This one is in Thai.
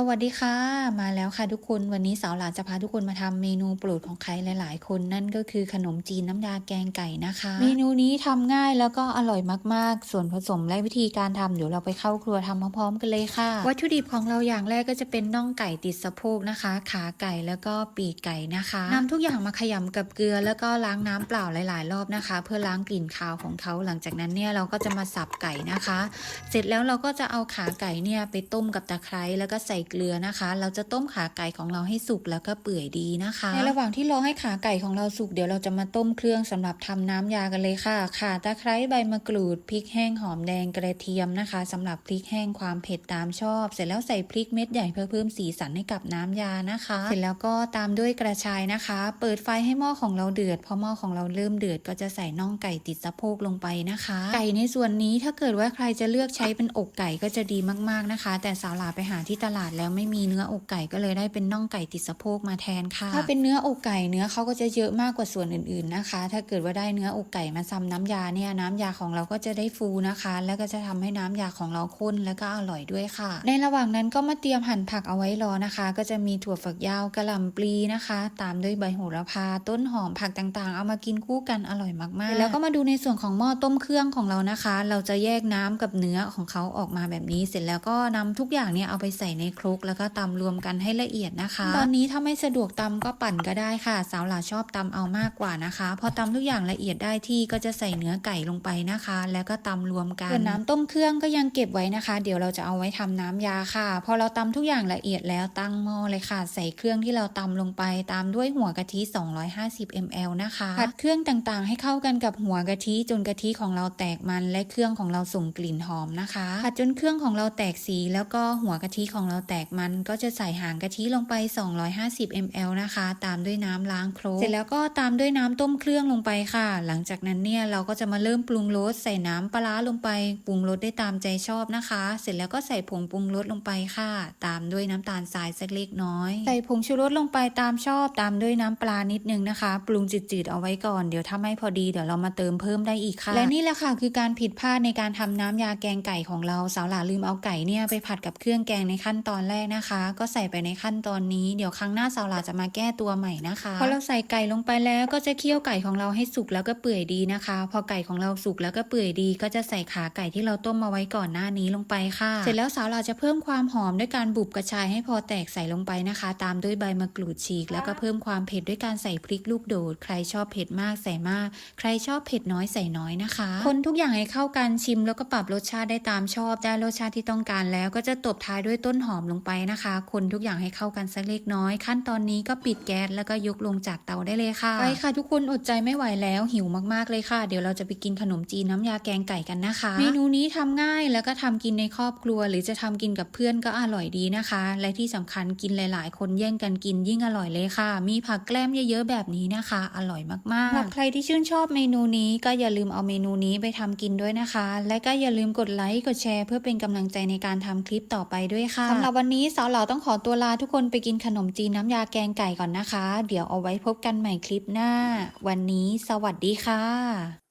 สวัสดีค่ะ มาแล้วค่ะทุกคนวันนี้สาวหลานจะพาทุกคนมาทำเมนูโปรดของใครหลาย ๆ คนนั่นก็คือขนมจีนน้ำยาแกงไก่นะคะ เมนูนี้ทำง่ายแล้วก็อร่อยมากๆ ส่วนผสมและวิธีการทำเดี๋ยวเราไปเข้าครัวทำพร้อมๆกันเลยค่ะ วัตถุดิบของเราอย่างแรกก็จะเป็นน่องไก่ติดสะโพกนะคะ ขาไก่แล้วก็ปีกไก่นะคะนำทุกอย่างมาขยำกับเกลือ แล้วก็ล้างน้ำเปล่าหลาย ๆ รอบนะคะ เพื่อล้างกลิ่นคาวของเขาหลังจากนั้นเนี่ยเราก็จะมาสับไก่นะคะ เสร็จแล้วเราก็จะเอาขาไก่เนี่ยไปต้มกับตะไคร้แล้วก็ใส่เกลือนะคะ เราจะต้มขาไก่ของเราให้สุกแล้วก็เปื่อยดีนะคะ ในระหว่างที่รอให้ขาไก่ของเราสุกเดี๋ยวเราจะมาต้มเครื่องสำหรับทำน้ำยากันเลยค่ะข่าตะไคร้ใบมะกรูดพริกแห้งหอมแดงกระเทียมนะคะสำหรับพริกแห้งความเผ็ดตามชอบ เสร็จแล้วใส่พริกเม็ดใหญ่เพื่อเพิ่มสีสันให้กับน้ำยานะคะ เสร็จแล้วก็ตามด้วยกระชายนะคะ เปิดไฟให้หม้อของเราเดือดพอหม้อของเราเริ่มเดือดก็จะใส่น่องไก่ติดสะโพกลงไปนะคะ ไก่ในส่วนนี้ถ้าเกิดว่าใครจะเลือกใช้เป็นอกไก่ก็จะดีมากๆนะคะ แต่สาวหลาไปหาที่ตลาดแล้วไม่มีเนื้ออกไก่ก็เลยได้เป็นน่องไก่ติดสะโพกมาแทนค่ะ ถ้าเป็นเนื้ออกไก่เนื้อเขาก็จะเยอะมากกว่าส่วนอื่นๆนะคะ ถ้าเกิดว่าได้เนื้ออกไก่มาซ้ำน้ำยาเนี่ยน้ำยาของเราก็จะได้ฟูนะคะ แล้วก็จะทำให้น้ำยาของเราข้นแล้วก็อร่อยด้วยค่ะ ในระหว่างนั้นก็มาเตรียมหั่นผักเอาไว้รอนะคะ ก็จะมีถั่วฝักยาวกระหล่ำปลีนะคะ ตามด้วยใบโหระพาต้นหอมผักต่างๆ เอามากินคู่กันอร่อยมากๆ แล้วก็มาดูในส่วนของหม้อต้มเครื่องของเรานะคะ เราจะแยกน้ำกับเนื้อของเขาออกมาแบบนี้ เสร็จแล้วก็นำทุกอย่างเนี่ยเอาไปใส่ในครกแล้วก็ตำรวมกันให้ละเอียดนะคะ ตอนนี้ถ้าไม่สะดวกตำก็ปั่นก็ได้ค่ะ สาวหลาชอบตำเอามากกว่านะคะ พอตำทุกอย่างละเอียดได้ที่ก็จะใส่เนื้อไก่ลงไปนะคะ แล้วก็ตำรวมกันส่วนน้ำต้มเครื่องก็ยังเก็บไว้นะคะ เดี๋ยวเราจะเอาไว้ทำน้ำยาค่ะ พอเราตำทุกอย่างละเอียดแล้วตั้งหม้อเลยค่ะ ใส่เครื่องที่เราตำลงไปตามด้วยหัวกะทิ 250 ml นะคะผัดเครื่องต่างๆ ให้เข้ากันกับหัวกะทิจนกะทิของเราแตกมันและเครื่องของเราส่งกลิ่นหอมนะคะผัดจนเครื่องของเราแตกสีแล้วก็หัวกะทิของเราแตกมันก็จะใส่หางกะทิลงไป 250 ml นะคะ ตามด้วยน้ำล้างโครกเสร็จแล้วก็ตามด้วยน้ำต้มเครื่องลงไปค่ะ หลังจากนั้นเนี่ยเราก็จะมาเริ่มปรุงรสใส่น้ำปลาร้าลงไปปรุงรสได้ตามใจชอบนะคะ เสร็จแล้วก็ใส่ผงปรุงรสลงไปค่ะ ตามด้วยน้ำตาลทรายสักเล็กน้อย ใส่ผงชูรสลงไปตามชอบ ตามด้วยน้ำปลานิดนึงนะคะ ปรุงจืดๆเอาไว้ก่อนเดี๋ยวถ้าไม่พอดีเดี๋ยวเรามาเติมเพิ่มได้อีกค่ะ และนี่แหละค่ะคือการผิดพลาดในการทำน้ำยาแกงไก่ของเราสาวหลาลืมเอาไก่เนี่ยไปผัดกับเครื่องแกงในขั้นตอนอนแรกนะคะ ก็ใส่ไปในขั้นตอนนี้เดี๋ยวครั้งหน้าสาวลาจะมาแก้ตัวใหม่นะคะพอเราใส่ไก่ลงไปแล้วก็จะเคี่ยวไก่ของเราให้สุกแล้วก็เปื่อยดีนะคะ พอไก่ของเราสุกแล้วก็เปื่อยดี ก็จะใส่ขาไก่ที่เราต้มมาไว้ก่อนหน้านี้ลงไปค่ะ เสร็จแล้วสาวลาจะเพิ่มความหอมด้วยการบุบกระชายให้พอแตกใส่ลงไปนะคะ ตามด้วยใบมะกรูดฉีก แล้วก็เพิ่มความเผ็ดด้วยการใส่พริกลูกโดด ใครชอบเผ็ดมากใส่มาก ใครชอบเผ็ดน้อยใส่น้อยนะคะ คนทุกอย่างให้เข้ากันชิมแล้วก็ปรับรสชาติได้ตามชอบได้รสชาติที่ต้องการแล้วก็จะตบท้ายด้วยต้นหอมลงไปนะคะ คนทุกอย่างให้เข้ากันสักเล็กน้อย ขั้นตอนนี้ก็ปิดแก๊สแล้วก็ยกลงจากเตาได้เลยค่ะไปค่ะทุกคนอดใจไม่ไหวแล้วหิวมากๆเลยค่ะ เดี๋ยวเราจะไปกินขนมจีนน้ำยาแกงไก่กันนะคะ เมนูนี้ทำง่ายแล้วก็ทำกินในครอบครัว หรือจะทำกินกับเพื่อนก็อร่อยดีนะคะ และที่สำคัญกินหลาย ๆ คนแย่งกันกินยิ่งอร่อยเลยค่ะ มีผักแกล้มเยอะๆแบบนี้นะคะ อร่อยมากๆสำหรับใครที่ชื่นชอบเมนูนี้ก็อย่าลืมเอาเมนูนี้ไปทำกินด้วยนะคะ และก็อย่าลืมกดไลค์กดแชร์ เพื่อเป็นกำลังใจในการทำคลิปต่อไปด้วยค่ะสำหรับวันนี้สาวเหล่าต้องขอตัวลาทุกคนไปกินขนมจีนน้ำยาแกงไก่ก่อนนะคะ เดี๋ยวเอาไว้พบกันใหม่คลิปหน้า วันนี้สวัสดีค่ะ